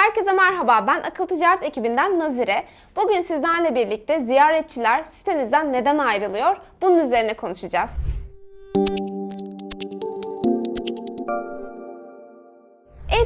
Herkese merhaba, ben Akıl Ticaret ekibinden Nazire. Bugün sizlerle birlikte ziyaretçiler sitenizden neden ayrılıyor? Bunun üzerine konuşacağız.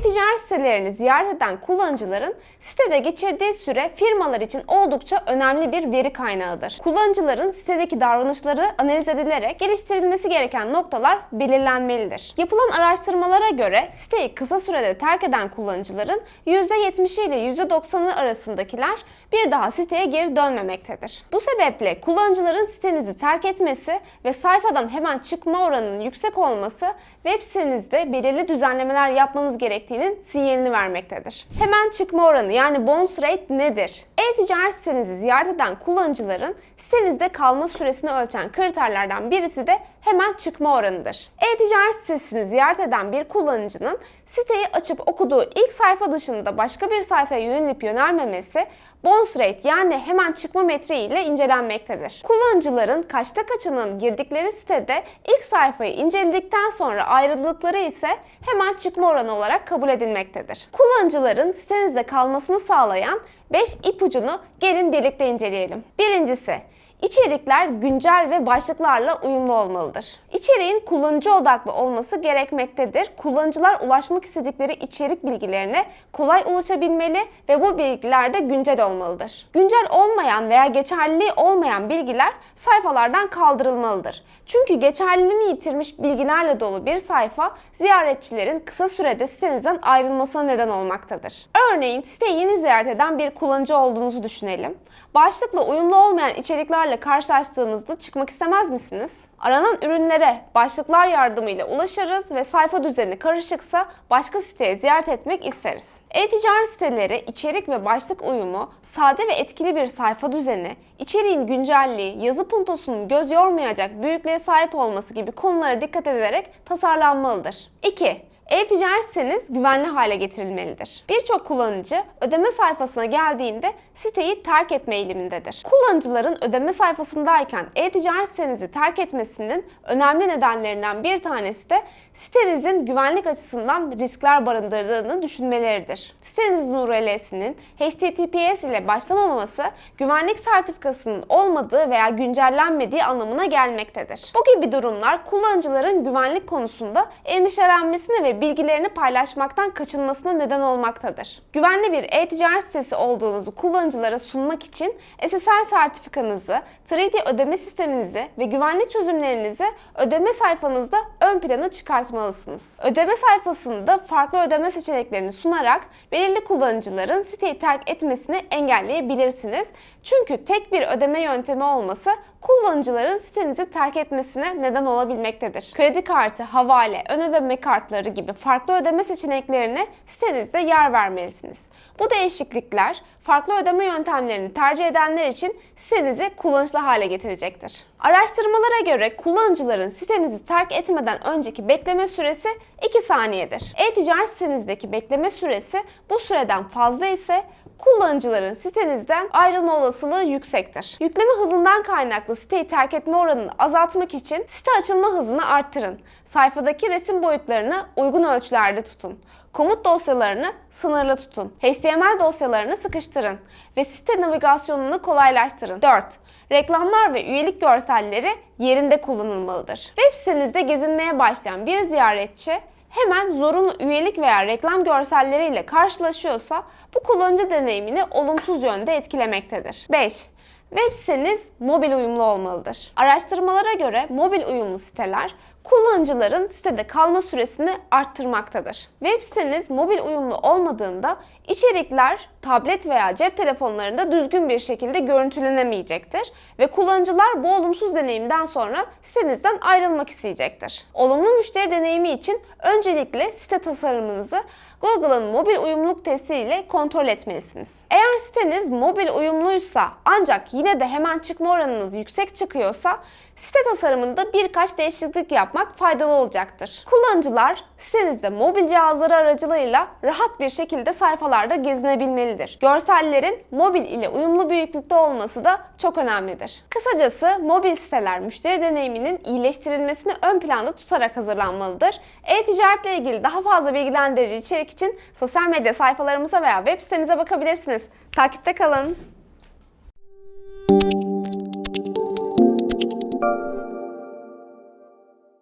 E-ticaret sitelerini ziyaret eden kullanıcıların sitede geçirdiği süre firmalar için oldukça önemli bir veri kaynağıdır. Kullanıcıların sitedeki davranışları analiz edilerek geliştirilmesi gereken noktalar belirlenmelidir. Yapılan araştırmalara göre siteyi kısa sürede terk eden kullanıcıların %70'i ile %90'ı arasındakiler bir daha siteye geri dönmemektedir. Bu sebeple kullanıcıların sitenizi terk etmesi ve sayfadan hemen çıkma oranının yüksek olması web sitenizde belirli düzenlemeler yapmanız gerektiğinin sinyalini vermektedir. Hemen çıkma oranı yani bounce rate nedir? E-ticaret sitenizi ziyaret eden kullanıcıların sitenizde kalma süresini ölçen kriterlerden birisi de hemen çıkma oranıdır. E-ticaret sitesini ziyaret eden bir kullanıcının siteyi açıp okuduğu ilk sayfa dışında başka bir sayfaya yönelip yönelmemesi bounce rate yani hemen çıkma metriği ile incelenmektedir. Kullanıcıların kaçta kaçının girdikleri sitede ilk sayfayı inceledikten sonra ayrıldıkları ise hemen çıkma oranı olarak kabul edilmektedir. Kullanıcıların sitenizde kalmasını sağlayan 5 ipucunu gelin birlikte inceleyelim. Birincisi, İçerikler güncel ve başlıklarla uyumlu olmalıdır. İçeriğin kullanıcı odaklı olması gerekmektedir. Kullanıcılar ulaşmak istedikleri içerik bilgilerine kolay ulaşabilmeli ve bu bilgiler de güncel olmalıdır. Güncel olmayan veya geçerliliği olmayan bilgiler sayfalardan kaldırılmalıdır. Çünkü geçerliliğini yitirmiş bilgilerle dolu bir sayfa ziyaretçilerin kısa sürede sitenizden ayrılmasına neden olmaktadır. Örneğin siteyi yeni ziyaret eden bir kullanıcı olduğunuzu düşünelim. Başlıkla uyumlu olmayan içeriklerle karşılaştığınızda çıkmak istemez misiniz? Aranan ürünlere başlıklar yardımıyla ulaşırız ve sayfa düzeni karışıksa başka siteye ziyaret etmek isteriz. E-ticaret siteleri içerik ve başlık uyumu, sade ve etkili bir sayfa düzeni, içeriğin güncelliği, yazı puntosunun göz yormayacak büyüklüğe sahip olması gibi konulara dikkat ederek tasarlanmalıdır. 2. E-ticaret siteniz güvenli hale getirilmelidir. Birçok kullanıcı ödeme sayfasına geldiğinde siteyi terk etme eğilimindedir. Kullanıcıların ödeme sayfasındayken e-ticaret sitenizi terk etmesinin önemli nedenlerinden bir tanesi de sitenizin güvenlik açısından riskler barındırdığını düşünmeleridir. Sitenizin URL'sinin HTTPS ile başlamaması güvenlik sertifikasının olmadığı veya güncellenmediği anlamına gelmektedir. Bu gibi durumlar kullanıcıların güvenlik konusunda endişelenmesine bilgilerini paylaşmaktan kaçınmasına neden olmaktadır. Güvenli bir e-ticaret sitesi olduğunuzu kullanıcılara sunmak için SSL sertifikanızı, 3D ödeme sisteminizi ve güvenlik çözümlerinizi ödeme sayfanızda ön plana çıkartmalısınız. Ödeme sayfasında farklı ödeme seçeneklerini sunarak belirli kullanıcıların siteyi terk etmesini engelleyebilirsiniz. Çünkü tek bir ödeme yöntemi olması kullanıcıların sitenizi terk etmesine neden olabilmektedir. Kredi kartı, havale, ön ödeme kartları gibi farklı ödeme seçeneklerine sitenizde yer vermelisiniz. Bu değişiklikler farklı ödeme yöntemlerini tercih edenler için sitenizi kullanışlı hale getirecektir. Araştırmalara göre kullanıcıların sitenizi terk etmeden önceki bekleme süresi 2 saniyedir. E-ticaret sitenizdeki bekleme süresi bu süreden fazla ise kullanıcıların sitenizden ayrılma olasılığı yüksektir. Yükleme hızından kaynaklı siteyi terk etme oranını azaltmak için site açılma hızını arttırın. Sayfadaki resim boyutlarını uygun ölçülerde tutun. Komut dosyalarını sınırlı tutun. HTML dosyalarını sıkıştırın ve site navigasyonunu kolaylaştırın. 4. Reklamlar ve üyelik görselleri yerinde kullanılmalıdır. Web sitenizde gezinmeye başlayan bir ziyaretçi hemen zorunlu üyelik veya reklam görselleriyle karşılaşıyorsa bu kullanıcı deneyimini olumsuz yönde etkilemektedir. 5. Web siteniz mobil uyumlu olmalıdır. Araştırmalara göre mobil uyumlu siteler kullanıcıların sitede kalma süresini arttırmaktadır. Web siteniz mobil uyumlu olmadığında içerikler tablet veya cep telefonlarında düzgün bir şekilde görüntülenemeyecektir ve kullanıcılar bu olumsuz deneyimden sonra sitenizden ayrılmak isteyecektir. Olumlu müşteri deneyimi için öncelikle site tasarımınızı Google'ın mobil uyumluluk testi ile kontrol etmelisiniz. Eğer siteniz mobil uyumluysa ancak yine de hemen çıkma oranınız yüksek çıkıyorsa site tasarımında birkaç değişiklik yapmak faydalı olacaktır. Kullanıcılar sitenizde mobil cihazları aracılığıyla rahat bir şekilde sayfalarda gezinebilmelidir. Görsellerin mobil ile uyumlu büyüklükte olması da çok önemlidir. Kısacası mobil siteler müşteri deneyiminin iyileştirilmesini ön planda tutarak hazırlanmalıdır. E-ticaretle ilgili daha fazla bilgilendirici içerik için sosyal medya sayfalarımıza veya web sitemize bakabilirsiniz. Takipte kalın.